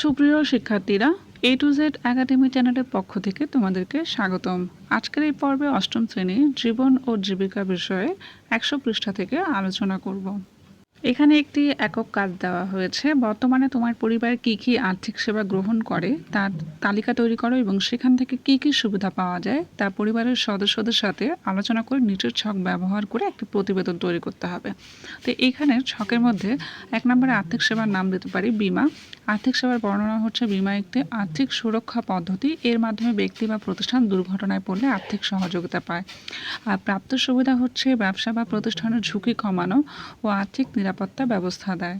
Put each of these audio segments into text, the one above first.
সুপ্রিয় শিক্ষার্থীরা এ to Z academy চ্যানেলের পক্ষ থেকে তোমাদেরকে স্বাগতম। আজকের এই পর্বে অষ্টম শ্রেণি জীবন ও জীবিকা বিষয়ে একশো পৃষ্ঠা থেকে আলোচনা করব। এখানে একটি একক কাজ দেওয়া হয়েছে। বর্তমানে তোমার পরিবার কি কি আর্থিক সেবা গ্রহণ করে, তার তালিকা তৈরি করো এবং সেখান থেকে কি কি সুবিধা পাওয়া যায় তা পরিবারের সদস্যদের সাথে আলোচনা করে নিচের ছক ব্যবহার করে একটি প্রতিবেদন তৈরি করতে হবে। তো এইখানে ছকের মধ্যে এক নম্বরে আর্থিক সেবার নাম দিতে পারি, বিমা। আর্থিক সেবার বর্ণনা হচ্ছে বিমা একটি আর্থিক সুরক্ষা পদ্ধতি। এর মাধ্যমে ব্যক্তি বা প্রতিষ্ঠান দুর্ঘটনায় পড়লে আর্থিক সহযোগিতা পায়। আর প্রাপ্ত সুবিধা হচ্ছে ব্যবসা বা প্রতিষ্ঠানের ঝুঁকি কমানো ও আর্থিক নিরাপত্তা ব্যবস্থা দেয়।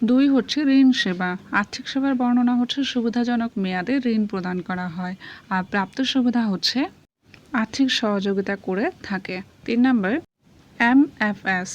দুই হচ্ছে ঋণ সেবা। আর্থিক সেবার বর্ণনা হচ্ছে সুবিধাজনক মেয়াদে ঋণ প্রদান করা হয়। আর প্রাপ্ত সুবিধা হচ্ছে আর্থিক সহযোগিতা করে থাকে। তিন নম্বর এম এফ এস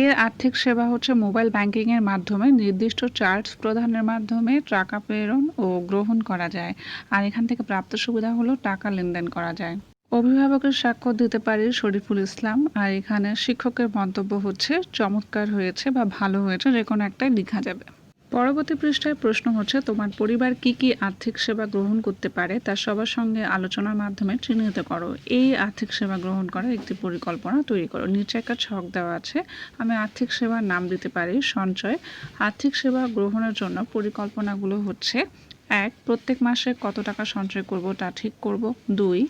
এর আর্থিক সেবা হচ্ছে মোবাইল ব্যাংকিংয়ের মাধ্যমে নির্দিষ্ট চার্জ প্রদানের মাধ্যমে টাকা প্রেরণ ও গ্রহণ করা যায়। আর এখান থেকে প্রাপ্ত সুবিধা হলো টাকা লেনদেন করা যায়। অভিভাবকের স্বাক্ষর দিতে পারে শরীফুল ইসলাম, আর এখানে শিক্ষকের মন্তব্য হচ্ছে, চমৎকার হয়েছে বা ভালো হয়েছে, যে কোনো একটাই লেখা যাবে। পরবর্তী পৃষ্ঠায় প্রশ্ন হচ্ছে, তোমার পরিবার কি কি আর্থিক সেবা গ্রহণ করতে পারে, তা সবার সঙ্গে আলোচনার মাধ্যমে চিহ্নিত করো। এই আর্থিক সেবা গ্রহণ করার একটি পরিকল্পনা তৈরি করো। নিচে একটা ছক দেওয়া আছে, আমি আর্থিক সেবার নাম দিতে পারি, সঞ্চয়। আর্থিক সেবা গ্রহণের জন্য পরিকল্পনাগুলো হচ্ছে, এক, প্রত্যেক মাসে কত টাকা সঞ্চয় করব, তা ঠিক করব। দুই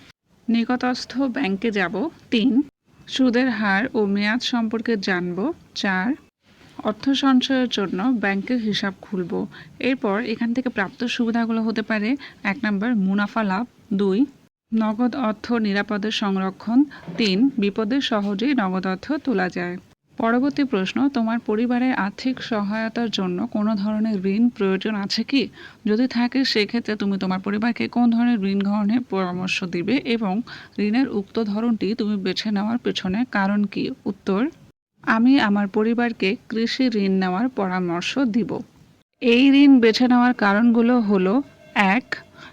নিকটস্থ ব্যাংকে যাব। তিন, সুদের হার ও মেয়াদ সম্পর্কে জানব। চার, অর্থ সঞ্চয়ের জন্য ব্যাংকের হিসাব খুলব। এরপর এখান থেকে প্রাপ্ত সুবিধাগুলো হতে পারে, এক নম্বর, মুনাফা লাভ। দুই, নগদ অর্থ নিরাপদে সংরক্ষণ। তিন, বিপদে সহজেই নগদ অর্থ তোলা যায়। পরবর্তী প্রশ্ন, তোমার পরিবারের আর্থিক সহায়তার জন্য কোনো ধরনের ঋণ প্রয়োজন আছে কি? যদি থাকে, সেক্ষেত্রে তুমি তোমার পরিবারকে কোন ধরনের ঋণ গ্রহণের পরামর্শ দিবে এবং ঋণের উক্ত ধরনটি তুমি বেছে নেওয়ার পেছনে কারণ কি? উত্তর, আমি আমার পরিবারকে কৃষি ঋণ নেওয়ার পরামর্শ দিব। এই ঋণ বেছে নেওয়ার কারণগুলো হলো, এক,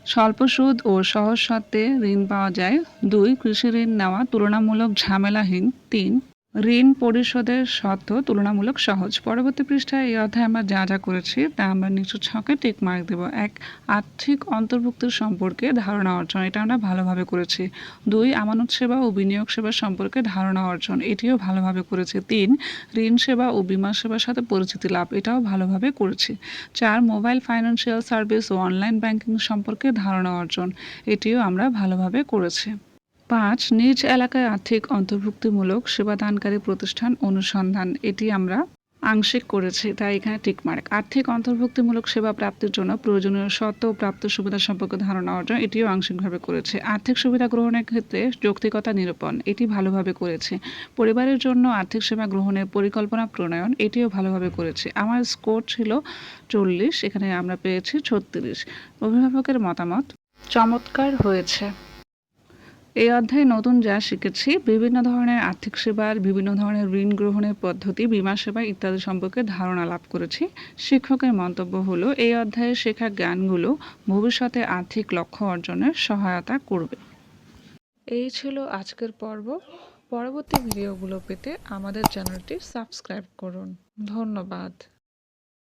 স্বল্প সুদ ও সহজ শর্তে ঋণ পাওয়া যায়। দুই, কৃষি ঋণ নেওয়া তুলনামূলক ঝামেলাহীন। তিন ঋণ পরিশোধের শর্ত তুলনামূলক সহজ। পরবর্তী পৃষ্ঠায় এই অধ্যায়ে আমরা যা যা করেছি, তা আমরা নিচু ছকে টিক মার্ক দেব। এক, আর্থিক অন্তর্ভুক্তির সম্পর্কে ধারণা অর্জন, এটা আমরা ভালোভাবে করেছি। দুই, আমানত সেবা ও বিনিয়োগ সেবা সম্পর্কে ধারণা অর্জন, এটিও ভালোভাবে করেছি। তিন, ঋণ সেবা ও বিমা সেবার সাথে পরিচিতি লাভ, এটাও ভালোভাবে করেছি। চার, মোবাইল ফাইন্যান্সিয়াল সার্ভিস ও অনলাইন ব্যাংকিং সম্পর্কে ধারণা অর্জন, এটিও আমরা ভালোভাবে করেছি। পাঁচ, নিজ এলাকায় আর্থিক অন্তর্ভুক্তিমূলক সেবাদানকারী প্রতিষ্ঠান অনুসন্ধান। এটি আমরা আংশিক করেছি, তাই এখানে টিকমার্ক আর্থিক অন্তর্ভুক্তিমূলক সেবা প্রাপ্তির জন্য প্রয়োজনীয় শর্ত ও প্রাপ্ত সুবিধা সম্পর্কে ধারণা অর্জন, এটিও আংশিকভাবে করেছে। আর্থিক সুবিধা গ্রহণের ক্ষেত্রে যৌক্তিকতা নিরূপণ, এটি ভালোভাবে করেছে। পরিবারের জন্য আর্থিক সেবা গ্রহণের পরিকল্পনা প্রণয়ন, এটিও ভালোভাবে করেছে। আমার স্কোর ছিল চল্লিশ, এখানে আমরা পেয়েছি ছত্রিশ। অভিভাবকের মতামত চমৎকার হয়েছে। এই অধ্যায়ে নতুন যা শিখেছি, বিভিন্ন ধরনের আর্থিক সেবার, বিভিন্ন ধরনের ঋণ গ্রহণের পদ্ধতি, বিমা সেবা ইত্যাদি সম্পর্কে ধারণা লাভ করেছি। শিক্ষকের মন্তব্য হলো, এই অধ্যায়ে শেখা জ্ঞানগুলো ভবিষ্যতে আর্থিক লক্ষ্য অর্জনের সহায়তা করবে। এই ছিল আজকের পর্ব। পরবর্তী ভিডিওগুলো পেতে আমাদের চ্যানেলটি সাবস্ক্রাইব করুন। ধন্যবাদ।